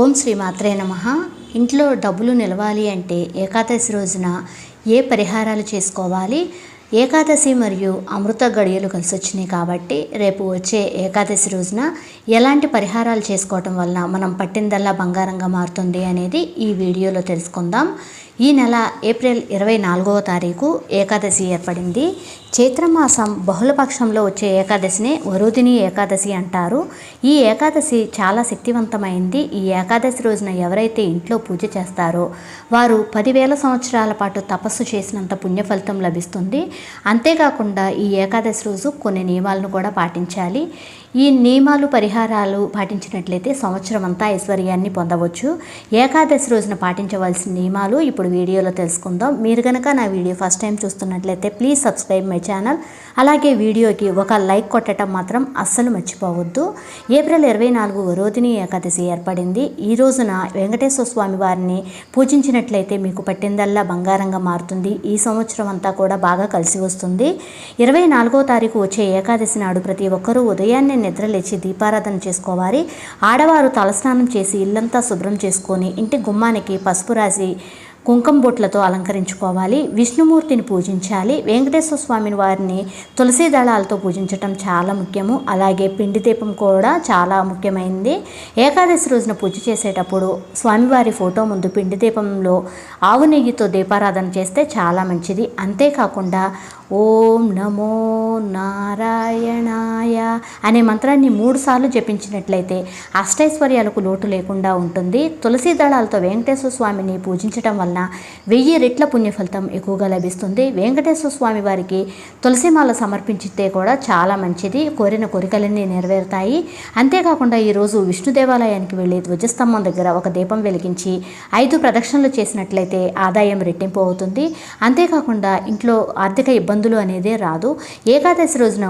ఓం శ్రీ మాత్రే నమ. ఇంట్లో డబ్బులు నిలవాలి అంటే ఏకాదశి రోజున ఏ పరిహారాలు చేసుకోవాలి? ఏకాదశి మరియు అమృత గడియలు కలిసి వచ్చినాయి కాబట్టి రేపు వచ్చే ఏకాదశి రోజున ఎలాంటి పరిహారాలు చేసుకోవటం వలన మనం పట్టిందల్లా బంగారంగా మారుతుంది అనేది ఈ వీడియోలో తెలుసుకుందాం. ఈ నెల ఏప్రిల్ ఇరవై నాలుగవ తారీఖు ఏకాదశి ఏర్పడింది. చైత్రమాసం బహుళపక్షంలో వచ్చే ఏకాదశిని వరుదిని ఏకాదశి అంటారు. ఈ ఏకాదశి చాలా శక్తివంతమైంది. ఈ ఏకాదశి రోజున ఎవరైతే ఇంట్లో పూజ చేస్తారో వారు పదివేల సంవత్సరాల పాటు తపస్సు చేసినంత పుణ్య ఫలితం లభిస్తుంది. అంతేకాకుండా ఈ ఏకాదశి రోజు కొన్ని నియమాలను కూడా పాటించాలి. ఈ నియమాలు పరిహారాలు పాటించినట్లయితే సంవత్సరం అంతా ఐశ్వర్యాన్ని పొందవచ్చు. ఏకాదశి రోజున పాటించవలసిన నియమాలు ఇప్పుడు వీడియోలో తెలుసుకుందాం. మీరు కనుక నా వీడియో ఫస్ట్ టైం చూస్తున్నట్లయితే ప్లీజ్ సబ్స్క్రైబ్ మై ఛానల్ అలాగే వీడియోకి ఒక లైక్ కొట్టడం మాత్రం అస్సలు మర్చిపోవద్దు. ఏప్రిల్ ఇరవై నాలుగు రోహిణి ఏకాదశి ఏర్పడింది. ఈ రోజున వెంకటేశ్వర స్వామి వారిని పూజించినట్లయితే మీకు పట్టిందల్లా బంగారంగా మారుతుంది. ఈ సంవత్సరం అంతా కూడా బాగా కలిసి వస్తుంది. ఇరవై నాలుగో తారీఖు వచ్చే ఏకాదశి నాడు ప్రతి ఒక్కరూ ఉదయాన్నే నిద్రలేచి దీపారాధన చేసుకోవాలి. ఆడవారు తలస్నానం చేసి ఇల్లంతా శుభ్రం చేసుకొని ఇంటి గుమ్మానికి పసుపు రాసి కుంకుమ బొట్లతో అలంకరించుకోవాలి. విష్ణుమూర్తిని పూజించాలి. వెంకటేశ్వర స్వామిని వారిని తులసి దళాలతో పూజించటం చాలా ముఖ్యము. అలాగే పిండి దీపం కూడా చాలా ముఖ్యమైనది ఏకాదశి రోజున పూజ చేసేటప్పుడు స్వామివారి ఫోటో ముందు పిండి దీపంలో ఆవు నెయ్యితో దీపారాధన చేస్తే చాలా మంచిది. అంతేకాకుండా ఓం నమో నారాయణాయ అనే మంత్రాన్ని మూడుసార్లు జపించినట్లయితే అష్టైశ్వర్యాలకు లోటు లేకుండా ఉంటుంది. తులసి దళాలతో వెంకటేశ్వర స్వామిని పూజించటం వలన వెయ్యి రెట్ల పుణ్యఫలితం ఎక్కువగా లభిస్తుంది. వెంకటేశ్వర స్వామి వారికి తులసిమాల సమర్పించితే కూడా చాలా మంచిది. కోరిన కోరికలన్నీ నెరవేరుతాయి. అంతేకాకుండా ఈరోజు విష్ణు దేవాలయానికి వెళ్ళి ధ్వజస్తంభం దగ్గర ఒక దీపం వెలిగించి ఐదు ప్రదక్షిణలు చేసినట్లయితే ఆదాయం రెట్టింపు అవుతుంది. అంతేకాకుండా ఇంట్లో ఆర్థిక ఇబ్బంది ఇబ్బందులు అనేదే రాదు. ఏకాదశి రోజున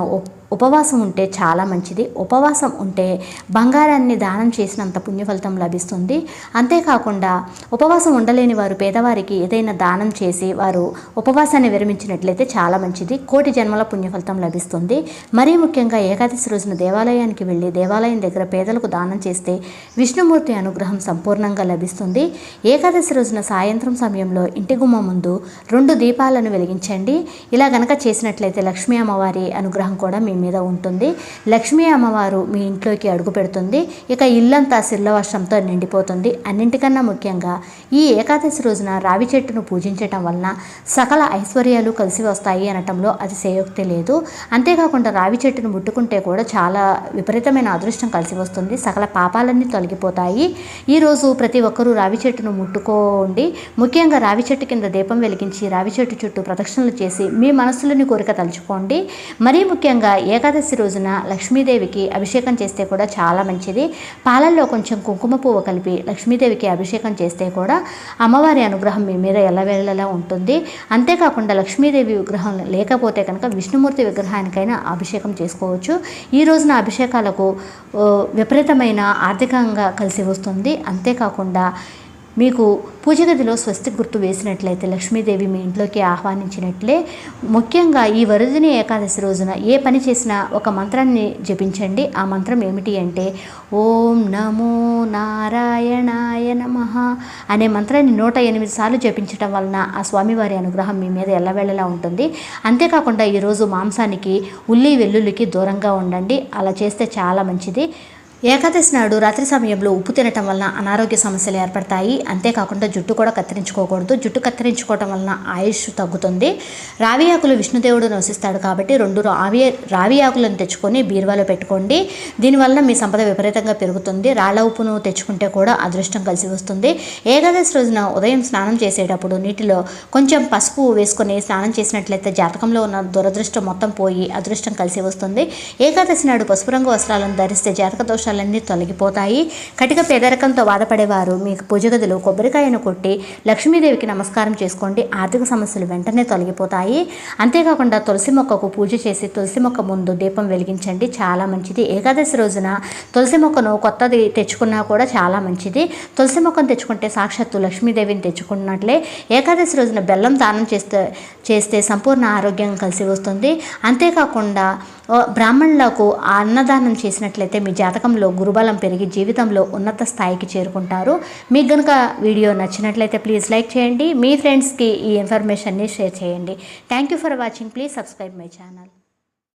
ఉపవాసం ఉంటే చాలా మంచిది. ఉపవాసం ఉంటే బంగారాన్ని దానం చేసినంత పుణ్యఫలితం లభిస్తుంది. అంతేకాకుండా ఉపవాసం ఉండలేని వారు పేదవారికి ఏదైనా దానం చేసి వారు ఉపవాసాన్ని విరమించినట్లయితే చాలా మంచిది. కోటి జన్మల పుణ్యఫలితం లభిస్తుంది. మరీ ముఖ్యంగా ఏకాదశి రోజున దేవాలయానికి వెళ్ళి దేవాలయం దగ్గర పేదలకు దానం చేస్తే విష్ణుమూర్తి అనుగ్రహం సంపూర్ణంగా లభిస్తుంది. ఏకాదశి రోజున సాయంత్రం సమయంలో ఇంటి గుమ్మ ముందు రెండు దీపాలను వెలిగించండి. ఇలా గనక చేసినట్లయితే లక్ష్మీ అమ్మవారి అనుగ్రహం కూడా మీ మీద ఉంటుంది. లక్ష్మీ అమ్మవారు మీ ఇంట్లోకి అడుగు పెడుతుంది. ఇక ఇల్లంతా శిల్లవర్షంతో నిండిపోతుంది. అన్నింటికన్నా ముఖ్యంగా ఈ ఏకాదశి రోజున రావి చెట్టును పూజించటం వలన సకల ఐశ్వర్యాలు కలిసి వస్తాయి అనటంలో అది సేయోక్తి లేదు. అంతేకాకుండా రావి చెట్టును ముట్టుకుంటే కూడా చాలా విపరీతమైన అదృష్టం కలిసి వస్తుంది. సకల పాపాలన్నీ తొలగిపోతాయి. ఈరోజు ప్రతి ఒక్కరూ రావి చెట్టును ముట్టుకోండి. ముఖ్యంగా రావి చెట్టు కింద దీపం వెలిగించి రావి చెట్టు చుట్టూ ప్రదక్షిణలు చేసి మీ మనసులోని కోరిక తలుచుకోండి. మరీ ముఖ్యంగా ఏకాదశి రోజున లక్ష్మీదేవికి అభిషేకం చేస్తే కూడా చాలా మంచిది. పాలల్లో కొంచెం కుంకుమ పువ్వు కలిపి లక్ష్మీదేవికి అభిషేకం చేస్తే కూడా అమ్మవారి అనుగ్రహం మీ మీద ఎల్లవేళలా ఉంటుంది. అంతేకాకుండా లక్ష్మీదేవి విగ్రహం లేకపోతే కనుక విష్ణుమూర్తి విగ్రహానికైనా అభిషేకం చేసుకోవచ్చు. ఈ రోజున అభిషేకాలకు విపరీతమైన ఆర్థికంగా కలిసి వస్తుంది. అంతేకాకుండా మీకు పూజ గదిలో స్వస్తి గుర్తు వేసినట్లయితే లక్ష్మీదేవి మీ ఇంట్లోకి ఆహ్వానించినట్లే. ముఖ్యంగా ఈ వరుదిని ఏకాదశి రోజున ఏ పని చేసినా ఒక మంత్రాన్ని జపించండి. ఆ మంత్రం ఏమిటి అంటే ఓం నమో నారాయణాయ నమ అనే మంత్రాన్ని నూట ఎనిమిది సార్లు జపించడం వలన ఆ స్వామివారి అనుగ్రహం మీ మీద ఎల్లవేళలా ఉంటుంది. అంతేకాకుండా ఈరోజు మాంసానికి ఉల్లి వెల్లుల్లికి దూరంగా ఉండండి. అలా చేస్తే చాలా మంచిది. ఏకాదశి నాడు రాత్రి సమయంలో ఉప్పు తినటం వలన అనారోగ్య సమస్యలు ఏర్పడతాయి. అంతేకాకుండా జుట్టు కూడా కత్తిరించుకోకూడదు. జుట్టు కత్తిరించుకోవటం వలన ఆయుష్ తగ్గుతుంది. రావి ఆకులు విష్ణుదేవుడు నివసిస్తాడు కాబట్టి రెండు రావి రావి ఆకులను తెచ్చుకొని బీరువాలో పెట్టుకోండి. దీనివల్ల మీ సంపద విపరీతంగా పెరుగుతుంది. రాళ్ళ ఉప్పును తెచ్చుకుంటే కూడా అదృష్టం కలిసి వస్తుంది. ఏకాదశి రోజున ఉదయం స్నానం చేసేటప్పుడు నీటిలో కొంచెం పసుపు వేసుకొని స్నానం చేసినట్లయితే జాతకంలో ఉన్న దురదృష్టం మొత్తం పోయి అదృష్టం కలిసి వస్తుంది. ఏకాదశి నాడు పసుపు రంగు వస్త్రాలను ధరిస్తే జాతక దోషాలన్నీ తొలగిపోతాయి. కటిక పేదరికంతో బాధపడేవారు మీకు పూజ గదిలో కొబ్బరికాయను కొట్టి లక్ష్మీదేవికి నమస్కారం చేసుకోండి. ఆర్థిక సమస్యలు వెంటనే తొలగిపోతాయి. అంతేకాకుండా తులసి మొక్కకు పూజ చేసి తులసి మొక్క ముందు దీపం వెలిగించండి. చాలా మంచిది. ఏకాదశి రోజున తులసి మొక్కను కొత్తది తెచ్చుకున్నా కూడా చాలా మంచిది. తులసి మొక్కను తెచ్చుకుంటే సాక్షాత్తు లక్ష్మీదేవిని తెచ్చుకున్నట్లే ఏకాదశి రోజున బెల్లం దానం చేస్తే చేస్తే సంపూర్ణ ఆరోగ్యం కలిసి వస్తుంది. అంతేకాకుండా బ్రాహ్మణులకు ఆ అన్నదానం చేసినట్లయితే మీ జాతకంలో గురుబలం పెరిగి జీవితంలో ఉన్నత స్థాయికి చేరుకుంటారు. మీకు కనుక వీడియో నచ్చినట్లయితే ప్లీజ్ లైక్ చేయండి. మీ ఫ్రెండ్స్కి ఈ ఇన్ఫర్మేషన్ని షేర్ చేయండి. Thank you for watching please subscribe my channel